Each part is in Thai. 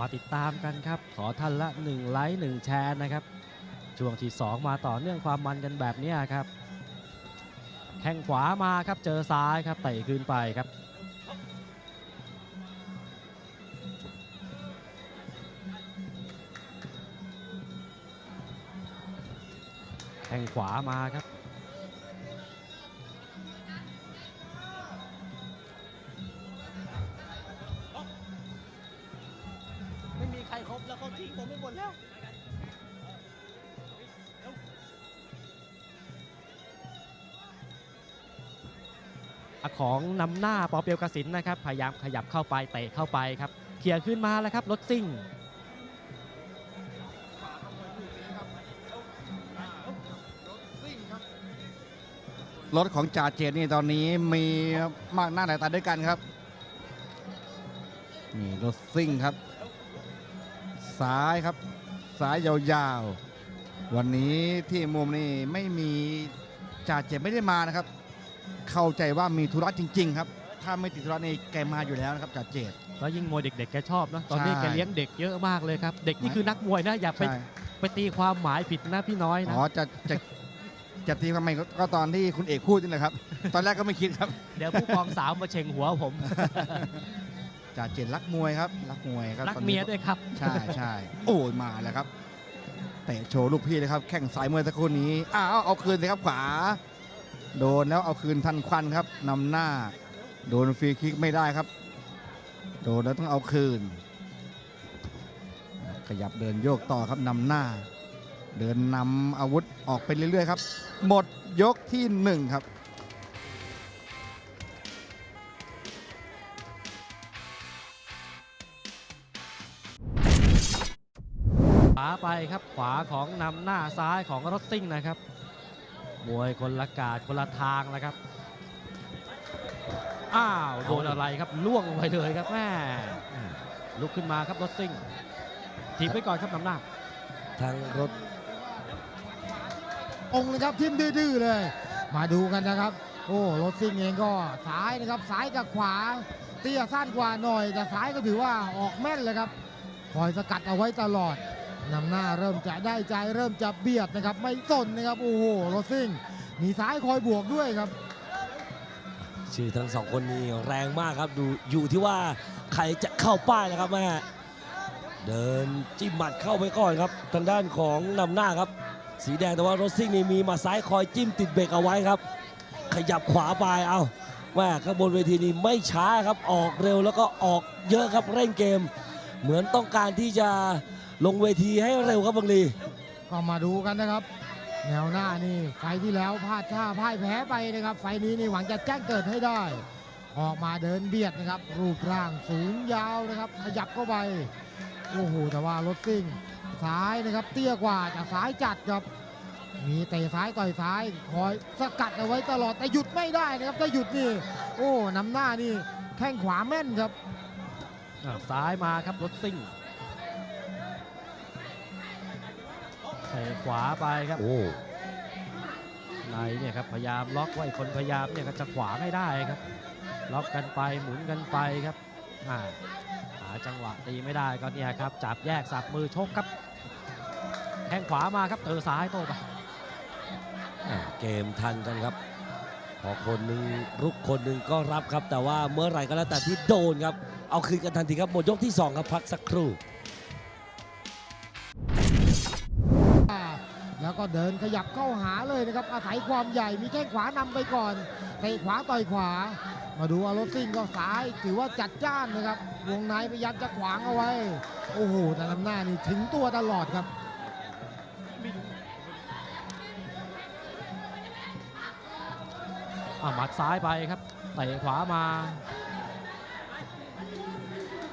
มาติดตามกันครับ ขอท่านละ 1 ไลค์1แชร์นะครับ ช่วงที่ 2 มาต่อเนื่องความมันกันแบบนี้ครับ แข้งขวามาครับเจอซ้ายครับเตะคืนไปครับแข้งขวามาครับ ครครบแล้วเขาทิ้งผมไปหมดแล้วของนำหน้าปอเปียวกสินนะครับ พยายามขยับเข้าไปเตะเข้าไปครับเคลียร์ขึ้นมาแล้วครับรถซิ่งรถของจ่าเจตนี่ตอนนี้มีมากหน้าหลายตาด้วยกันครับนี่รถซิ่งครับ ซ้ายครับ ซ้ายยาวๆ วันนี้ที่มุมนี่ไม่มีจ่าเจตไม่ได้มานะครับ เข้าใจว่ามีธุระจริง ๆ ครับ ถ้าไม่ติดธุระนี่แกมาอยู่แล้วนะครับจ่าเจตแล้วยิ่งมวยเด็กๆแกชอบนะตอนนี้ใช่แกเลี้ยงเด็กเยอะมากเลยครับ เด็กนี่คือนักมวยนะอย่าไปใช่ ไปตีความหมายผิดนะพี่น้อยนะอ๋อจะจะจะทีทำไมก็ก็ตอนที่คุณเอกพูดนี่แหละครับ ตอนแรกก็ไม่คิดครับ เดี๋ยวผู้กองสาวมาเชงหัวผม จ่าเจตรักมวยครับรักมวยครับรักตอนนี้เมียด้วยครับ ใช่ใช่โอ้ยมาแล้วครับเตะโชว์ลูกพี่เลยครับแข่งสายเมื่อสักครู่นี้อ้าวเอาคืนสิครับขวา โดนแล้วเอาคืนทันควันครับนำหน้า โดนฟรีคิกไม่ได้ครับ โดนแล้วต้องเอาคืน ขยับเดินโยกต่อครับนำหน้า เดินนำอาวุธออกไปเรื่อยๆครับ หมดยกที่หนึ่งครับ ขวาไปครับขวาของนำหน้าซ้ายของรถซิ่งนะครับ มวยคนละกาดคนละทางแล้วครับ อ้าวโดนอะไรครับล่วงลงไปเลยครับแม่ลุกขึ้นมาครับรถซิ่งถีบไปก่อนครับนำหน้า ทางรถ องค์นะครับทิมดื้อๆเลย มาดูกันนะครับ โอ้รถซิ่งเองก็ซ้ายนะครับซ้ายกับขวา เตี้ยสั้นกว่าหน่อย แต่ซ้ายก็ถือว่าออกแม่นเลยครับคอยสกัดเอาไว้ตลอด นำหน้าเริ่มจะได้ใจเริ่มจะเบียดนะครับ ไม่สนนะครับโอ้โหโรซิ่งมีซ้ายคอยบวกด้วยครับ ชื่อทั้งสองคนนี้แรงมากครับดูอยู่ที่ว่าใครจะเข้าป้ายนะครับแม่เดินจิ้มหมัดเข้าไปก่อนครับทางด้านของนำหน้าครับ สีแดงแต่ว่าโรซิ่งนี่มีมาซ้ายคอยจิ้มติดเบรกเอาไว้ครับ ขยับขวาไปเอาแม่ข้างบนเวทีนี้ไม่ช้าครับออกเร็วแล้วก็ออกเยอะครับเร่งเกม เหมือนต้องการที่จะลงเวทีให้เร็วครับบังลี ก็มาดูกันนะครับ แนวหน้านี่ไฟล์ที่แล้วพลาดท่าพ่ายแพ้ไปนะครับ ไฟล์นี้นี่หวังจะแจ้งเกิดให้ได้ ออกมาเดินเบียดนะครับ รูปร่างสูงยาวนะครับขยับเข้าไปโอ้โหแต่ว่ารถซิ่งซ้ายนะครับ เตี้ยกว่าแต่ซ้ายจัดครับ มีเตะซ้ายต่อยซ้ายคอยสกัดเอาไว้ตลอดแต่หยุดไม่ได้นะครับถ้าหยุดนี่ โอ้นำหน้านี่แข้งขวาแม่นครับ ซ้ายมาครับรถซิ่งเตะขวาไปครับโอ้ในเนี่ยครับพยายามล็อกไว้คนพยายามเนี่ยก็จะขวางให้ได้ครับ ล็อกกันไปหมุนกันไปครับอ่าหาจังหวะตีไม่ได้ก็เนี่ยครับจับแยกสับมือชกครับแข้งขวามาครับเจอซ้ายโต้ไปอ่าเกมทันกันครับ พอคนหนึ่งรุกคนหนึ่งก็รับครับ แต่ว่าเมื่อไหร่ก็แล้วแต่ที่โดนครับ เอาคืนกันทันทีครับหมดยกที่ 2 ครับพักสักครู่แล้วก็เดินขยับเข้าหาเลยนะครับ อาศัยความใหญ่มีแข้งขวานำไปก่อนเตะขวาต่อยขวา มาดูอารถซิ่งก็ซ้ายถือว่าจัดจ้านนะครับ วงในพยายามจะขวางเอาไว้ โอ้โหแต่นำหน้านี่ถึงตัวตลอดครับ หมัดซ้ายไปครับเตะขวามา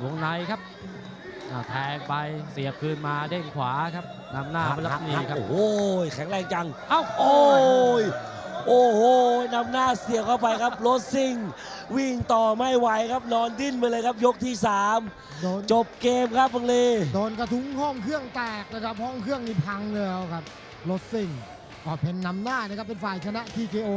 วงในครับอ่าแทงไปเสียบคืนมาเด้งขวาครับนำหน้าไปแล้วนี่ครับโอ้ยแข็งแรงจังเอ้าโอ้ยโอ้โหนำหน้าเสียบเข้าไปครับรถซิ่ง วิ่งต่อไม่ไหวครับนอนดิ้นไปเลยครับยกที่โดน3จบเกมครับบังลีโดนกระทุ้งห้องเครื่องแตกนะครับห้องเครื่องนี่พังเลยครับรถซิ่งก็เป็นนำหน้านะครับเป็นฝ่ายชนะ TKO